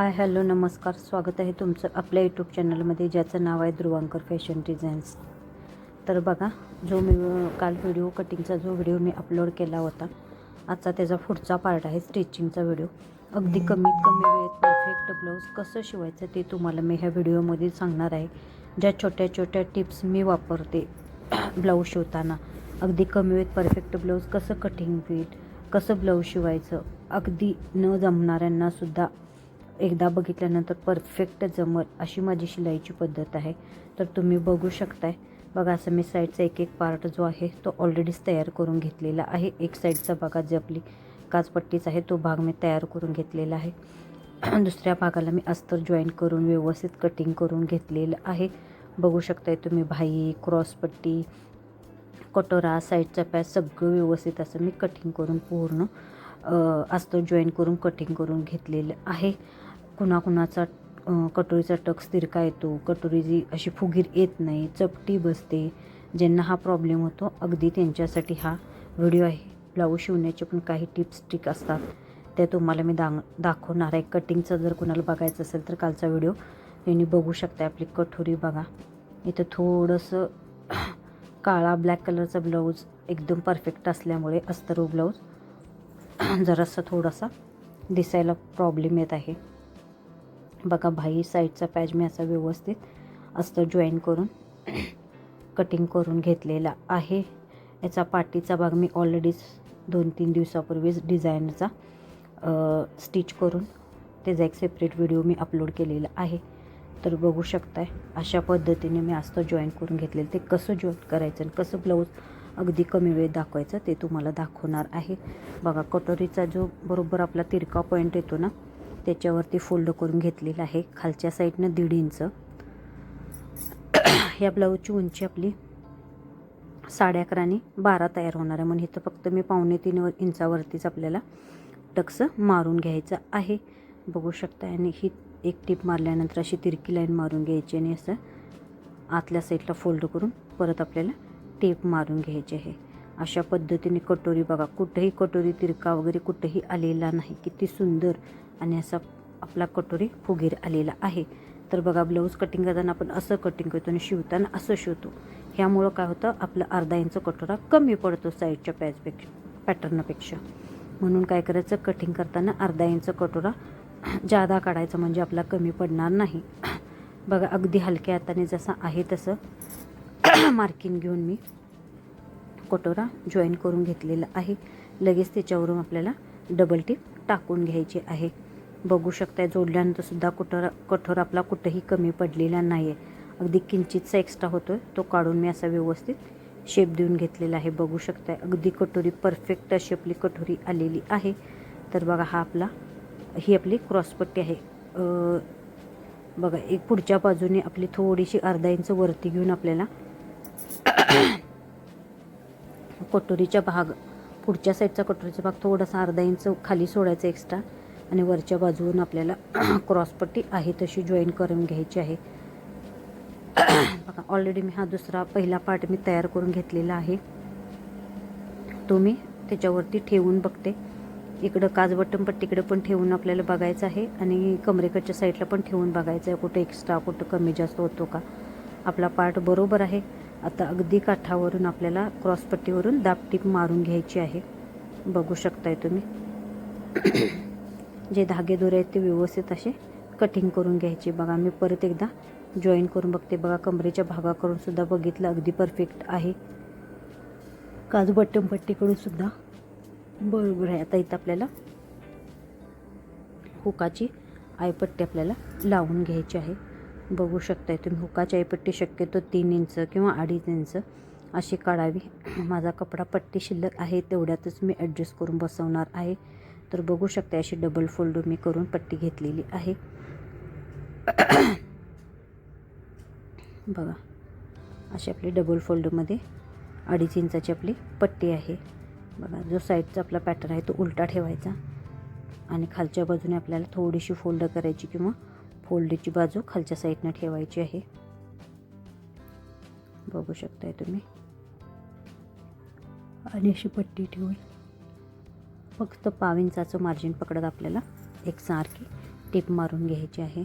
Hi hello नमस्कार. स्वागत आहे तुमचं आपल्या यूट्यूब चॅनलमध्ये ज्याचं नाव आहे ध्रुवांकर फॅशन डिझाईन्स. तर बघा जो मी काल व्हिडिओ कटिंगचा जो व्हिडिओ मी अपलोड केला होता आजचा त्याचा पुढचा पार्ट आहे स्टिचिंगचा व्हिडिओ अगदी कमीत कमी वेळेत परफेक्ट ब्लाऊज कसं शिवायचं ते तुम्हाला मी ह्या व्हिडिओमध्ये सांगणार आहे. ज्या छोट्या छोट्या टिप्स मी वापरते ब्लाऊज शिवताना. अगदी कमी वेळेत परफेक्ट ब्लाऊज कसं कटिंग होईल कसं ब्लाऊज शिवायचं अगदी न जमणाऱ्यांनासुद्धा एकदा बघितल्यानंतर परफेक्ट जमल अशी माझी शिलाईची पद्धत आहे. तर तुम्ही बघू शकताय. बघा असं मी साईडचा एक एक पार्ट जो आहे तो ऑलरेडीच तयार करून घेतलेला आहे. एक साईडचा बघा जी आपली काचपट्टीचा आहे तो भाग मी तयार करून घेतलेला आहे. दुसऱ्या भागाला मी अस्तर जॉईन करून व्यवस्थित कटिंग करून घेतलेलं आहे. बघू शकताय तुम्ही भाई क्रॉसपट्टी कटोरा साईडचा पॅच सगळं व्यवस्थित असं मी कटिंग करून पूर्ण अस्तर जॉईन करून कटिंग करून घेतलेलं आहे. कुणाकुणाचा कटोरीचा टक तिरका येतो. कटोरीची अशी फुगीर येत नाही चपटी बसते ज्यांना हा प्रॉब्लेम होतो अगदी त्यांच्यासाठी हा व्हिडिओ आहे. ब्लाऊज शिवण्याचे पण काही टिप्स ट्रिक असतात. त्या तुम्हाला मी दांग दाखवणार आहे. कटिंगचं जर कुणाला बघायचं असेल तर कालचा व्हिडिओ त्यांनी बघू शकता आपली कठोरी बघा. इथं थोडंसं काळा ब्लॅक कलरचा ब्लाऊज एकदम परफेक्ट असल्यामुळे अस्तरू ब्लाऊज जरासा थोडासा दिसायला प्रॉब्लेम येत आहे. बघा भाई साईडचा पॅज मी असा व्यवस्थित असतं जॉईन करून कटिंग करून घेतलेला आहे. याचा पाठीचा भाग मी ऑलरेडीच दोन तीन दिवसापूर्वीच डिझाईनचा स्टिच करून त्याचा एक सेपरेट व्हिडिओ मी अपलोड केलेला आहे. तर बघू शकताय अशा पद्धतीने मी अस्तर जॉईन करून घेतलेलं ते कसं जॉईन करायचं आणि कसं ब्लाऊज अगदी कमी वेळ दाखवायचं ते तुम्हाला दाखवणार आहे. बघा कटोरीचा जो बरोबर आपला तिरका पॉईंट येतो ना त्याच्यावरती फोल्ड करून घेतलेला आहे. खालच्या साईडनं दीड इंच. या ब्लाऊजची उंची आपली साडे अकराने बारा तयार होणार आहे. म्हणून इथं फक्त मी पावणे तीन वर इंचावरतीच आपल्याला टक्स मारून घ्यायचं आहे. बघू शकता. आणि ही एक टीप मारल्यानंतर अशी तिरकी लाईन मारून घ्यायची आणि असं आतल्या साईडला फोल्ड करून परत आपल्याला टेप मारून घ्यायची आहे. अशा पद्धतीने कटोरी बघा. कुठेही कटोरी तिरका वगैरे कुठेही आलेला नाही. किती सुंदर आणि असा आपला कटोरी फुगीर आलेला आहे. तर बघा ब्लाऊज कटिंग करताना आपण असं कटिंग करतो आणि शिवताना असं शिवतो. ह्यामुळं काय होतं? आपलं अर्धा इंच कटोरा कमी पडतो साईडच्या पॅचपेक्षा पॅटर्नपेक्षा म्हणून काय करायचं? कटिंग करताना अर्धा इंच कटोरा जादा काढायचा म्हणजे आपला कमी पडणार नाही. बघा अगदी हलक्या हाताने जसा आहे तसं मार्किंग घेऊन मी कटोरा जॉईन करून घेतलेला आहे. लगेच त्याच्यावरून आपल्याला डबल टिप टाकून घ्यायची आहे. बघू शकताय जोडल्यानंतर सुद्धा कटोरा कठोर आपला कुठंही कमी पडलेला नाही आहे अगदी किंचितचा एक्स्ट्रा होतो आहे तो काढून मी असा व्यवस्थित शेप देऊन घेतलेला आहे. बघू शकताय अगदी कटोरी परफेक्ट अशी आपली कटोरी आलेली आहे. तर बघा हा आपला ही आपली क्रॉसपट्टी आहे. बघा एक पुढच्या बाजूने आपली थोडीशी अर्धा इंच वरती घेऊन आपल्याला कटोरीच्या भाग पुढच्या साईडचा कटोरीचा भाग थोडासा अर्धा इंच खाली सोडायचा एक्स्ट्रा आणि वरच्या बाजून आपल्याला क्रॉसपट्टी आहे तशी जॉईन करून घ्यायची आहे. बघा ऑलरेडी मी हा दुसरा पहिला पार्ट मी तयार करून घेतलेला आहे. तो मी त्याच्यावरती ठेवून बघते. इकडं काजबट्टम पट्टीकडे पण ठेवून आपल्याला बघायचं आहे. आणि कमरेकडच्या साईडला पण ठेवून बघायचं आहे कुठं एक्स्ट्रा कुठं कमी जास्त होतो का. आपला पार्ट बरोबर आहे. आता अगदी काठावरून आपल्याला क्रॉसपट्टीवरून दाबटीप मारून घ्यायची आहे. बघू शकताय तुम्ही. जे धागे दोरे आहेत ते व्यवस्थित असे कटिंग करून घ्यायचे. बघा मी परत एकदा जॉईन करून बघते. बघा कमरेच्या भागाकडून सुद्धा बघितलं अगदी परफेक्ट आहे. काजू बट्टम पट्टीकडून सुद्धा बरोबर आहे. आता इथं आपल्याला हुकाची आयपट्टी आपल्याला लावून घ्यायची आहे. बघू शकताय तुम्ही. हुकाची आयपट्टी शक्यतो तीन इंच किंवा अडीच इंच अशी काढावी. माझा कपडा पट्टी शिल्लक आहे तेवढ्यातच मी ॲडजस्ट करून बसवणार आहे. तर बघू शकता अशी डबल फोल्ड मी करून पट्टी घेतलेली आहे. बघा अशी आपली डबल फोल्डमध्ये अडीच इंचाची आपली पट्टी आहे. बघा जो साईडचा आपला पॅटर्न आहे तो उलटा ठेवायचा आणि खालच्या बाजूने आपल्याला थोडीशी फोल्ड करायची किंवा फोल्डची बाजू खालच्या साईडनं ठेवायची आहे. बघू शकताय तुम्ही. आणि अशी पट्टी ठेवून फक्त पाव इंचाचं मार्जिन पकडत आपल्याला एकसारखी टीप मारून घ्यायची आहे.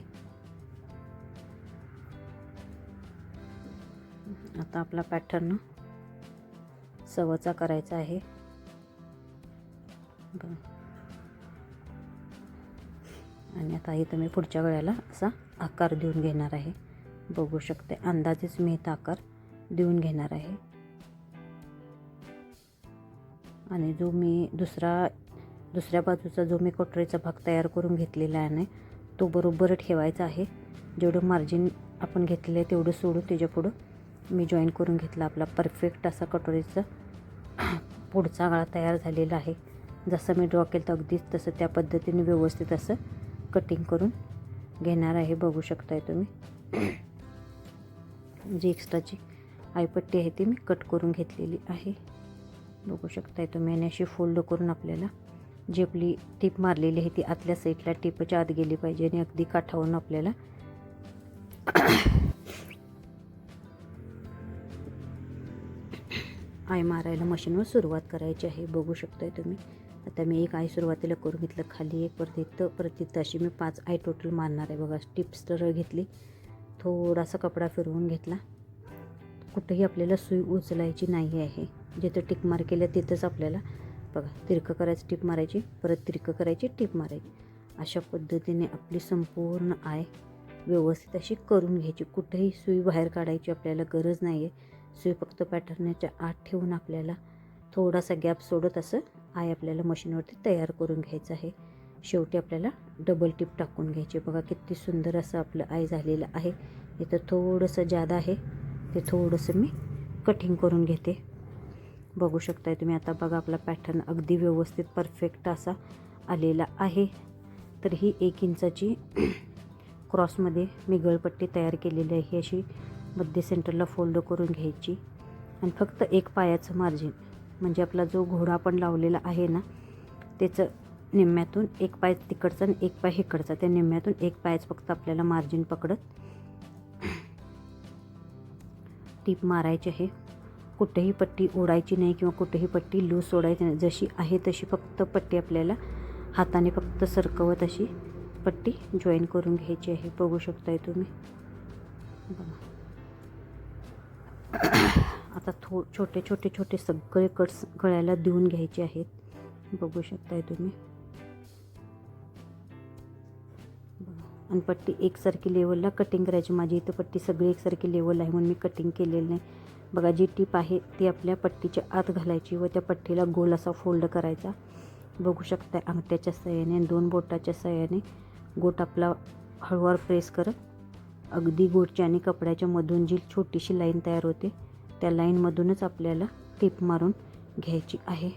आता आपला पॅटर्न सवचा करायचा आहे. बरं आणि आता इथं मी पुढच्या गळ्याला असा आकार देऊन घेणार आहे. बघू शकते अंदाजेच मी इथं आकार देऊन घेणार आहे. आणि जो मी दुसरा दुसऱ्या बाजूचा जो मी कटोरीचा भाग तयार करून घेतलेला आहे ना तो बरोबर ठेवायचा आहे. जेवढं मार्जिन आपण घेतलेलं आहे तेवढं सोडून त्याच्या पुढं मी जॉईन करून घेतला आपला परफेक्ट असा कटोरीचा पुढचा गळा तयार झालेला आहे. जसं मी ड्रॉ केलं तर अगदीच तसं त्या पद्धतीने व्यवस्थित असं कटिंग करून घेणार आहे बघू शकताय तुम्ही. जी एक्स्ट्राची आयपट्टी आहे ती मी कट करून घेतलेली आहे. बघू शकताय तुम्ही आणि अशी फोल्ड करून आपल्याला जी आपली टीप मारलेली आहे ती आतल्या साईडला टीपच्या आत गेली पाहिजे आणि अगदी काठावरून आपल्याला आय मारायला मशीनवर सुरुवात करायची आहे. बघू शकताय तुम्ही. आता मी एक आय सुरुवातीला करून घेतलं. खाली एक परत इथं परत इथं. अशी मी पाच आय टोटल मारणार आहे बघा. टिप्स तर घेतली. थोडासा कपडा फिरवून घेतला. कुठंही आपल्याला सुई उचलायची नाही आहे. जिथं टिक मार केलं तिथंच आपल्याला बघा तिरकं करायचं टिप मारायची. परत तिरकं करायची टिप मारायची. अशा पद्धतीने आपली संपूर्ण आय व्यवस्थित अशी करून घ्यायची. कुठेही सुई बाहेर काढायची आपल्याला गरज नाही आहे सुई फक्त पॅटर्नच्या आत ठेवून आपल्याला थोडासा गॅप सोडत असं आय आपल्याला मशीनवरती तयार करून घ्यायचं आहे. शेवटी आपल्याला डबल टिप टाकून घ्यायची. बघा किती सुंदर असं आपलं आय झालेलं आहे. इथं थोडंसं जादा आहे. ते थोडंसं मी कटिंग करून घेते. बघू शकताय तुम्ही आता बघा आपला पॅटर्न अगदी व्यवस्थित परफेक्ट असा आलेला आहे. तर ही एक इंचाची क्रॉसमध्ये मी गळपट्टी तयार केलेली आहे. ही अशी मध्य सेंटरला फोल्ड करून घ्यायची. आणि फक्त एक पायाचं मार्जिन म्हणजे आपला जो घोडा आपण लावलेला आहे ना त्याचं निम्म्यातून एक पाय तिकडचा आणि एक पाय हिकडचा. त्या निम्म्यातून एक पायच फक्त आपल्याला मार्जिन पकडत टीप मारायची आहे. कुठेही पट्टी ओढायची नाही किंवा कुठेही पट्टी लूज सोडायची नाही. जशी आहे तशी फक्त पट्टी आपल्याला हाताने फक्त सरकवत अशी पट्टी जॉईन करून घ्यायची आहे. बघू शकताय तुम्ही. बघा. आता थो छोटे छोटे छोटे सगळे कट्स गळ्याला देऊन घ्यायचे आहेत. बघू शकताय तुम्ही. आणि पट्टी एकसारखी लेवलला कटिंग करायची. माझी इथं पट्टी सगळी एकसारखी लेवल आहे म्हणून मी कटिंग केलेलं नाही. बघा जी टीप आहे ती आपल्या पट्टीच्या आत घालायची व त्या पट्टीला गोल असा फोल्ड करायचा. बघू शकताय अंगठ्याच्या सहाय्याने दोन बोटाच्या सहाय्याने. गोट आपला हळूवार प्रेस करत. अगदी गोटच्या आणि कपड्याच्या मधून जी छोटीशी लाईन तयार होते त्या लाईनमधूनच आपल्याला टिप मारून घ्यायची आहे.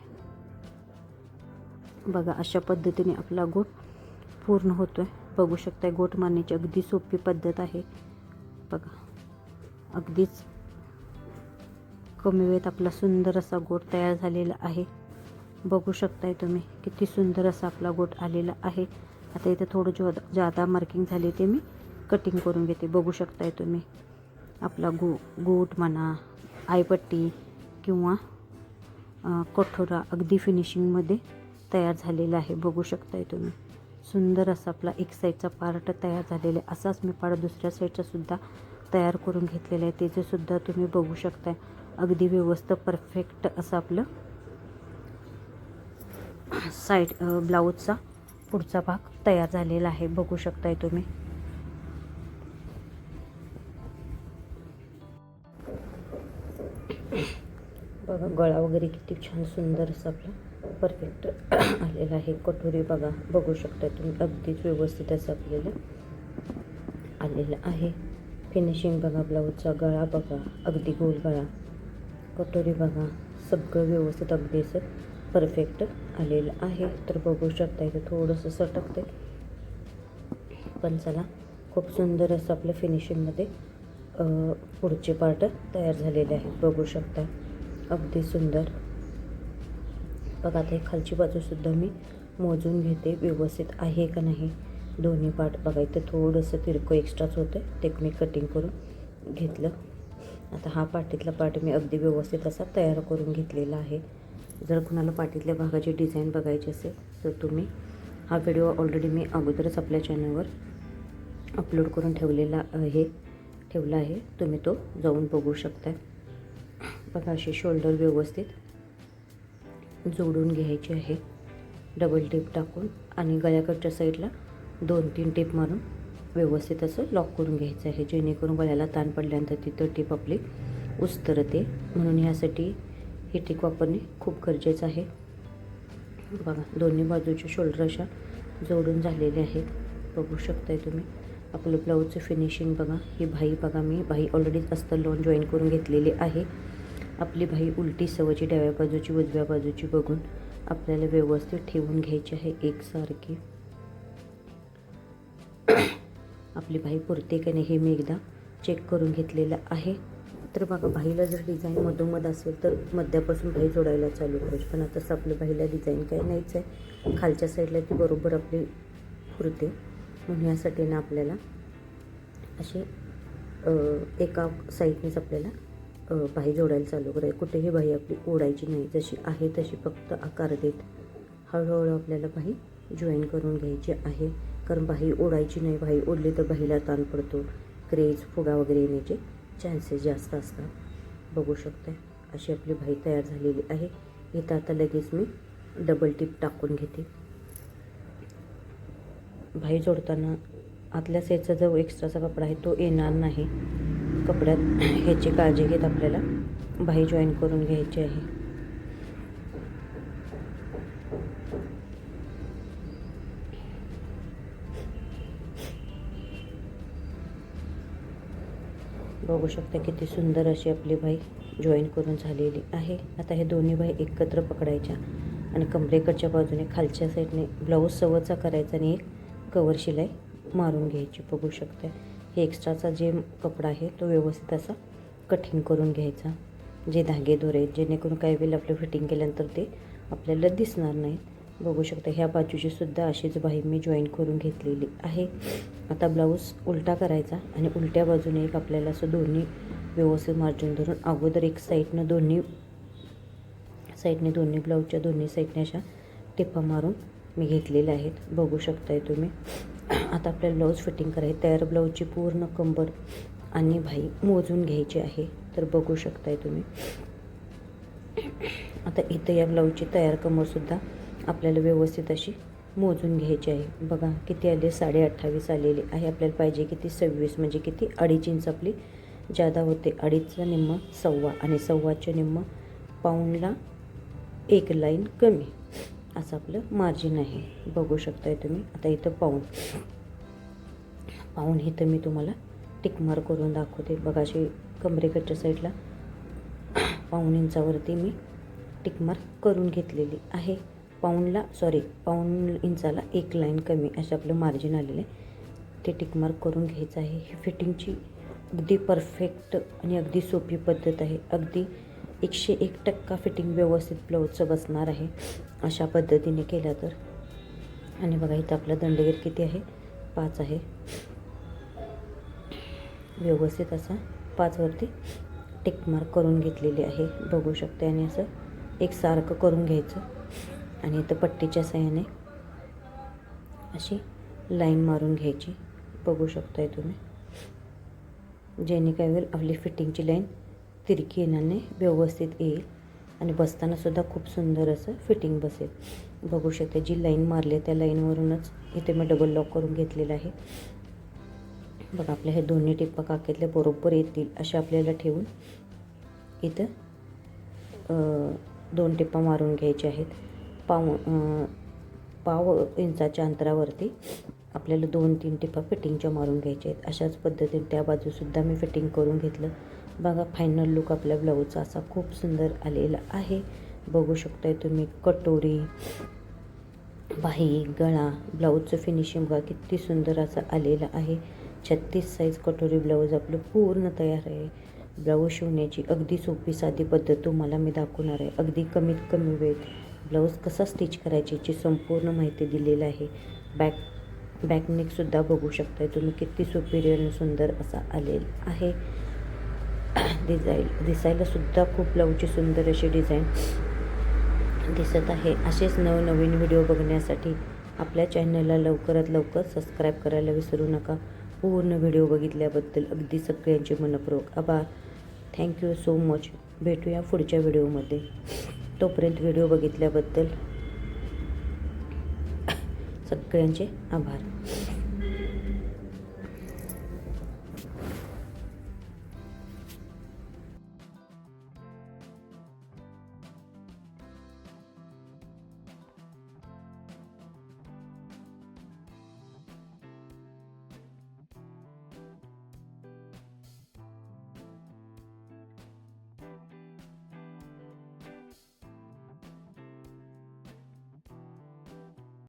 बघा अशा पद्धतीने आपला गोट पूर्ण होतो आहे बघू शकताय गोट मारण्याची अगदी सोपी पद्धत आहे. बघा अगदीच कमी वेळेत आपला सुंदर असा गोट तयार झालेला आहे. बघू शकताय तुम्ही किती सुंदर असा आपला गोट आलेला आहे. आता इथे थोडं जो जादा मार्किंग झाले ते मी कटिंग करून घेते. बघू शकताय तुम्ही आपला गो गोट म्हणा आयपट्टी किंवा कठोरा अगदी फिनिशिंगमध्ये तयार झालेला आहे. बघू शकताय तुम्ही. सुंदर असा आपला एक साईडचा पार्ट तयार झालेला आहे. असाच मी पार्ट दुसऱ्या साईडचा सुद्धा तयार करून घेतलेला आहे. त्याचेसुद्धा तुम्ही बघू शकताय. अगदी व्यवस्थित परफेक्ट असं आपलं साईड ब्लाऊजचा पुढचा भाग तयार झालेला आहे. बघू शकताय तुम्ही. बघा गळा वगैरे किती छान सुंदर असं आपलं परफेक्ट आलेला आहे. कटोरी बघा बघू शकता तुम्ही. अगदीच व्यवस्थित असं आपल्याला आलेलं आहे. फिनिशिंग बघा ब्लाऊजचा गळा बघा. अगदी गोल गळा. कटोरी बघा. सगळं व्यवस्थित अगदी असं परफेक्ट आलेलं आहे. तर बघू शकता इथं थोडंसं सटकते पण चला खूप सुंदर असं आपलं फिनिशिंगमध्ये पुढचे पार्ट तयार झालेले आहेत. बघू शकता. अगदी सुंदर. बघा आता खालची बाजूसुद्धा मी मोजून घेते व्यवस्थित आहे का नाही? दोन्ही पार्ट बघा इथं थोडंसं तिरकं एक्स्ट्राच होतं ते मी कटिंग करून घेतलं. आता हा पाठीतला पार्ट मी अगदी व्यवस्थित असा तयार करून घेतलेला आहे. जर कुणाला पाठीतल्या भागाची डिझाईन बघायची असेल तर तुम्ही हा व्हिडिओ ऑलरेडी मी अगोदरच आपल्या चॅनलवर अपलोड करून ठेवलेला आहे ठेवला आहे. तुम्ही तो जाऊन बघू शकता बघा असे शोल्डर व्यवस्थित जोडून घ्यायचे आहे. डबल टेप टाकून आणि गळ्याकडच्या साईडला दोन तीन टेप मारून व्यवस्थित असं लॉक करून घ्यायचं आहे. जेणेकरून गळ्याला ताण पडल्यानंतर तिथं टीप आपली उस्तरते. म्हणून ह्यासाठी ही टीप वापरणे खूप गरजेचं आहे. बघा दोन्ही बाजूचे शोल्डर अशा जोडून झालेले आहेत. बघू शकताय तुम्ही. आपलं ब्लाऊजचं फिनिशिंग बघा. ही भाई बघा मी भाई ऑलरेडी अस्तर लावून जॉईन करून घेतलेली आहे. आपली भाई उलटी सवयची डाव्या बाजूची उजव्या बाजूची बघून आपल्याला व्यवस्थित ठेवून घ्यायची आहे एकसारखी. आपली भाई पुरते का नाही हे मी एकदा चेक करून घेतलेलं आहे. तर बघा भाईला जर डिझाईन मधोमध असेल तर मध्यापासून भाई जोडायला चालू करायची. पण आता आपलं भाईला डिझाईन काय नाहीच आहे. खालच्या साईडला ती बरोबर आपली पुरते. म्हणून यासाठी ना आपल्याला असे एका साईडनेच आपल्याला बाही जोडायला चालू करायची. कुठेही बाही आपली ओढायची नाही. जशी आहे तशी फक्त आकार देत हळूहळू आपल्याला बाही जॉईन करून घ्यायची आहे. कारण बाही ओढायची नाही. बाही ओढली तर बाहीला ताण पडतो. क्रेज फुगा वगैरे येण्याचे चान्सेस जास्त असतात. बघू शकता अशी आपली बाही तयार झालेली आहे. इथं आता लगेच मी डबल टिप टाकून घेते. भाई जोडताना आतल्या सेटचा जो एक्स्ट्राचा कपडा आहे तो येणार नाही. कपड्यात ह्याची काळजी घेत आपल्याला बाई जॉईन करून घ्यायची आहे. बघू शकता किती सुंदर अशी आपली बाई जॉईन करून झालेली आहे. आता हे दोन्ही बाई एकत्र पकडायच्या आणि कमरेकडच्या बाजूने खालच्या साईडने ब्लाऊज सवचा करायचा आणि एक कवर शिलाई मारून घ्यायची. बघू शकता हे एक्स्ट्राचा जे कपडा आहे तो व्यवस्थित असा कटिंग करून घ्यायचा. जे धागे दोरे जेणेकरून काही वेळेला आपलं फिटिंग केल्यानंतर ते आपल्याला दिसणार नाहीत. बघू शकता ह्या बाजूची सुद्धा अशीच बाही मी जॉईन करून घेतलेली आहे. आता ब्लाऊज उलटा करायचा आणि उलट्या बाजूने एक आपल्याला असं दोन्ही व्यवस्थित मार्जिन धरून अगोदर एक साईडनं दोन्ही साईडने दोन्ही ब्लाऊजच्या दोन्ही साईडने अशा टिपा मारून मी घेतलेल्या आहेत. बघू शकताय तुम्ही. आता आपल्याला ब्लाऊज फिटिंग करायची तयार ब्लाऊजची पूर्ण कंबर आणि भाई मोजून घ्यायची आहे. तर बघू शकताय तुम्ही. आता इथं या ब्लाऊजची तयार कमरसुद्धा आपल्याला व्यवस्थित अशी मोजून घ्यायची आहे. बघा किती आले? साडे अठ्ठावीस आलेली आहे. आपल्याला पाहिजे किती? सव्वीस. म्हणजे किती? अडीच इंच आपली जादा होते. अडीचचं निम्म सव्वा आणि सव्वाच्या निम्म पाऊंडला एक लाईन कमी. असं आपलं मार्जिन आहे. बघू शकताय तुम्ही. आता इथं पाऊण पाऊण इथं मी तुम्हाला टिकमार करून दाखवते. बघाशी कमरेकडच्या साईडला पाऊण इंचावरती मी टिकमार करून घेतलेली आहे. पाऊनला सॉरी पाऊण इंचाला एक लाईन कमी असे आपलं मार्जिन आलेलं आहे. ते टिकमार करून घ्यायचं आहे. ही फिटिंगची अगदी परफेक्ट आणि अगदी सोपी पद्धत आहे. अगदी एकशे एक टक्का फिटिंग व्यवस्थित ब्लाऊजचं बसणार आहे अशा पद्धतीने केलं तर. आणि बघा इथं आपला दंडगीर किती आहे? पाच आहे. व्यवस्थित असा पाचवरती टिकमार्क करून घेतलेली आहे. बघू शकते आणि असं एकसारखं करून घ्यायचं. आणि इथं पट्टीच्या सहाय्याने अशी लाईन मारून घ्यायची. बघू शकताय तुम्ही. जेणे काय होईल आपली फिटिंगची लाईन तिरकी येण्याने व्यवस्थित येईल. आणि बसतानासुद्धा खूप सुंदर असं फिटिंग बसेल बघू शकते जी लाईन मारली आहे त्या लाईनवरूनच इथे मी डबल लॉक करून घेतलेलं आहे. बघा आपल्या हे दोन्ही टिप्पा काकेतल्या बरोबर येतील अशा आपल्याला ठेवून इथं दोन टिप्पा मारून घ्यायचे आहेत. पाव पाव इंचाच्या अंतरावरती आपल्याला दोन तीन टिपा फिटिंगच्या मारून घ्यायच्या आहेत. अशाच पद्धतीने त्या बाजूसुद्धा मी फिटिंग करून घेतलं. बघा फायनल लुक आपल्या ब्लाऊजचा असा खूप सुंदर आलेला आहे. बघू शकताय तुम्ही कटोरी बाही गळा ब्लाऊजचं फिनिशिंग बघा किती सुंदर असं आलेलं आहे. छत्तीस साईज कटोरी ब्लाऊज आपलं पूर्ण तयार आहे. ब्लाऊज शिवण्याची अगदी सोपी साधी पद्धत तुम्हाला मी दाखवणार आहे. अगदी कमीत कमी वेळेत ब्लाऊज कसा स्टिच करायची याची संपूर्ण माहिती दिलेली आहे. बॅक बॅकनेकसुद्धा बघू शकताय तुम्ही किती सुपिरियर आणि सुंदर असा आलेला आहे. डिझाईन दिसायला सुद्धा खूप लवची सुंदर अशी डिझाईन दिसत आहे. असेच नवनवीन व्हिडिओ बघण्यासाठी आपल्या चॅनलला लवकरात लवकर सबस्क्राईब करायला विसरू नका. पूर्ण व्हिडिओ बघितल्याबद्दल अगदी सगळ्यांचे मनपूर्वक आभार. थँक्यू सो मच भेटूया पुढच्या व्हिडिओमध्ये. तोपर्यंत व्हिडिओ बघितल्याबद्दल सगळ्यांचे आभार.